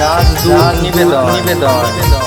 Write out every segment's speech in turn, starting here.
রাজদূত নিবেদন নিবেদন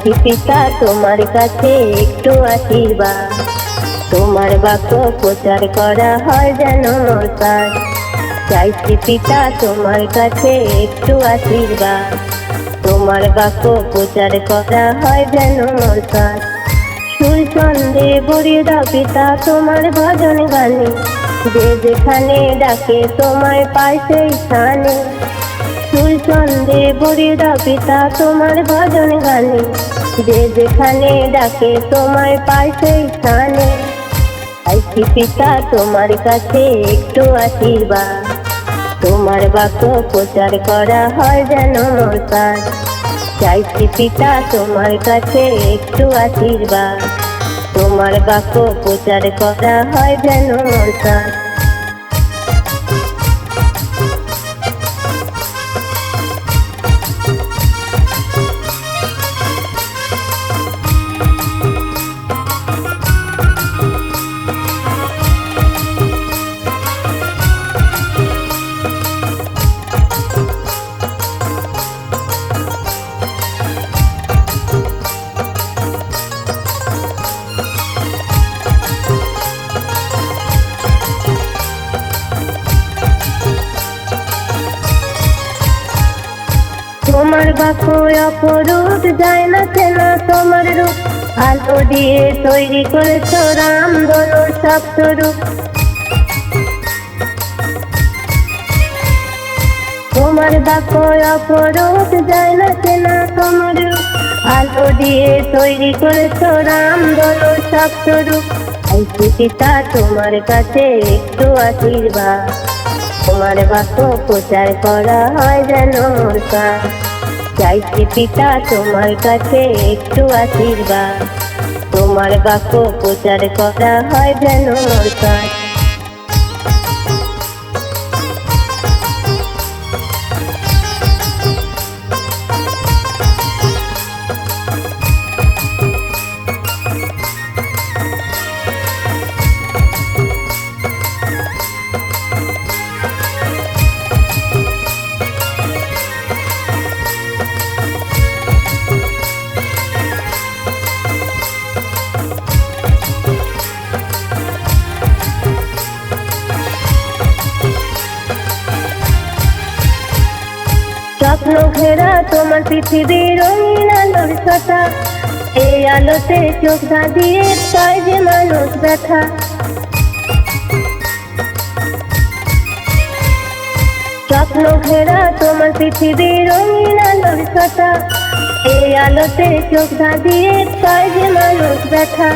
আইছি পিতা, তোমার কাছে একটু আশীর্বাদ। তোমার বাক্য প্রচার করা হয় যেন মোর কাজ চাইছি পিতা, তোমার কাছে একটু আশীর্বাদ। তোমার বাক্য প্রচার করা হয় যেন মোর কাজ সুর ছন্দে বড়িয়ে দাও পিতা, তোমার ভজন গানে। যে যেখানে ডাকে, তোমায় পায় সেই স্থানে। ফুল ছন্দে ভরে পিতা তোমার ভজন গানে। যে যেখানে ডাকে পায় সেই স্থানে। আইছি পিতা তোমার কাছে একটু আশীর্বাদ। তোমার বাক্য প্রচার করা হয় যেন কাজ চাইছি পিতা তোমার কাছে একটু আশীর্বাদ। তোমার বাক্য প্রচার করা হয় যেন কাজ তোমার বাক্য অপরূপ, যায় না চেনা তোমার রূপ। আলো দিয়ে তৈরি করেছ রাম দোলো সপ্তরূপ। তোমার বাক্য অপরূপ, যায় না চেনা তোমার রূপ। আলো দিয়ে তৈরি করেছ রাম দোলো সপ্তরূপ। পিতা তোমার কাছে একটু আশীর্বাদ। তোমার বাক্য প্রচার করা হয় যেন চাইছি পিতা তোমার কাছে একটু আশীর্বাদ। তোমার বাক্য প্রচার করা হয় যেন মোর পৃথিবীর আলোর কথা। এই আলোতে চোখ ধাঁধিয়ে পায় যে মানুষ ব্যথা। স্বপ্ন ঘেরা তোমার পৃথিবীর রঙিন আলোর কথা। এই আলোতে চোখ ধাঁধিয়ে পায় যে মানুষ ব্যথা।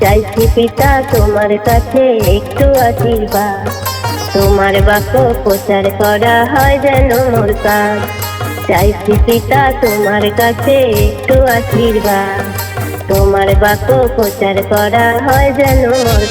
চাইছি পিতা তোমার কাছে একটু আশীর্বাদ। তোমার বাক্য প্রচার করা হয় যেন মোর কাজ। চাইছি পিতা তোমার কাছে একটু আশীর্বাদ। তোমার বাক্য প্রচার করা হয় যেন মোর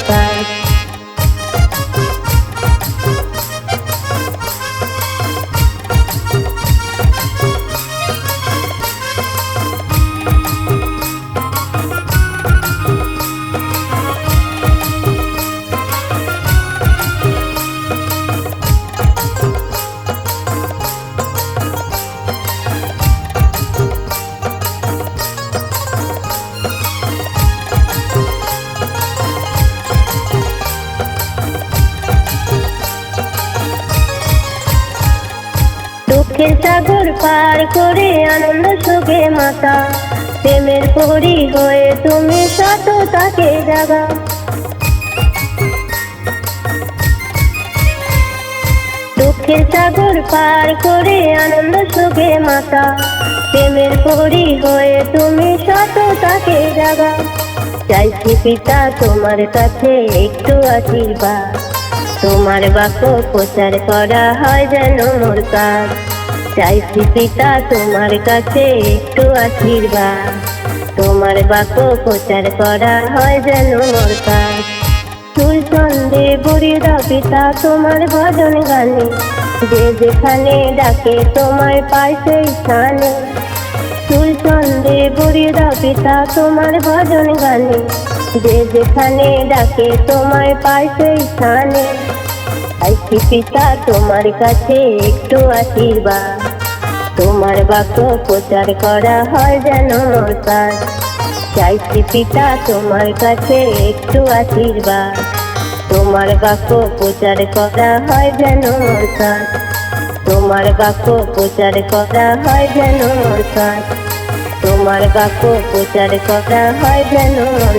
দুঃখের সাগর পার করে আনন্দ সুখে মাতা। প্রেমের পরি হয়ে তুমি শত তাকে জাগা। দুঃখের সাগর পার করে আনন্দ সুখে মাতা। প্রেমের পরি হয়ে তুমি শত তাকে জাগা। চাইছি পিতা, তোমার কাছে একটু আশীর্বাদ। তোমার বাক্য প্রচার করা হয় যেন মোর কাজ। চাইছি পিতা তোমার কাছে একটু আশীর্বাদ। তোমার বাক্য প্রচার করা হয় যেন মোর কাজ চুল বুড়ির পিতা তোমার ভজন গানে। যে যেখানে ডাকে তোমায় পায় সেই স্থানে। চুল চন্দে বুড়ির পিতা তোমার ভজন গানে। যে যেখানে ডাকে তোমায় পায় সেই স্থানে। আইছি পিতা তোমার কাছে একটু আশীর্বাদ। তোমার বাক্য প্রচার করা হয় যেন মোর কাজ চাইছি পিতা তোমার কাছে একটু আশীর্বাদ। তোমার বাক্য প্রচার করা হয় যেন মোর কাজ তোমার বাক্য প্রচার করা হয় যেন মোর তোমার বাক্য প্রচার করা হয় যেন মোর